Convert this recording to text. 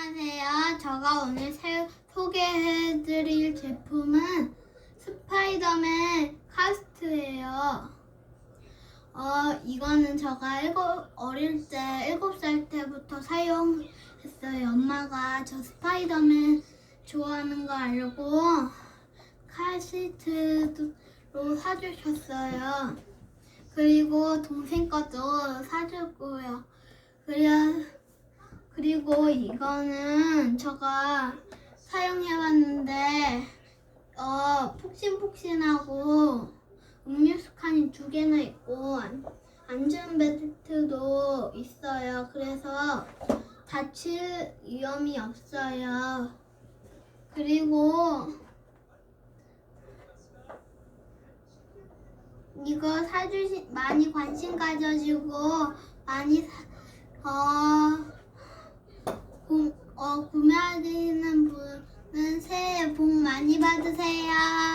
안녕하세요. 제가 오늘 새- 소개해드릴 제품은 스파이더맨 카스트예요. 어, 이거는 제가 일곱, 어릴 때, 일곱 살 때부터 사용했어요. 엄마가 저 스파이더맨 좋아하는 거 알고 카시트로 사주셨어요. 그리고 동생 것도 사주고요. 그래, 그리고 이거는 제가 사용해봤는데 어 폭신폭신하고 음료수 칸이 두 개나 있고 안- 안전벨트도 있어요. 그래서 다칠 위험이 없어요. 그리고 이거 사주시 많이 관심 가져주고 많이 사, 어, 구매하시는 분은 새해 복 많이 받으세요.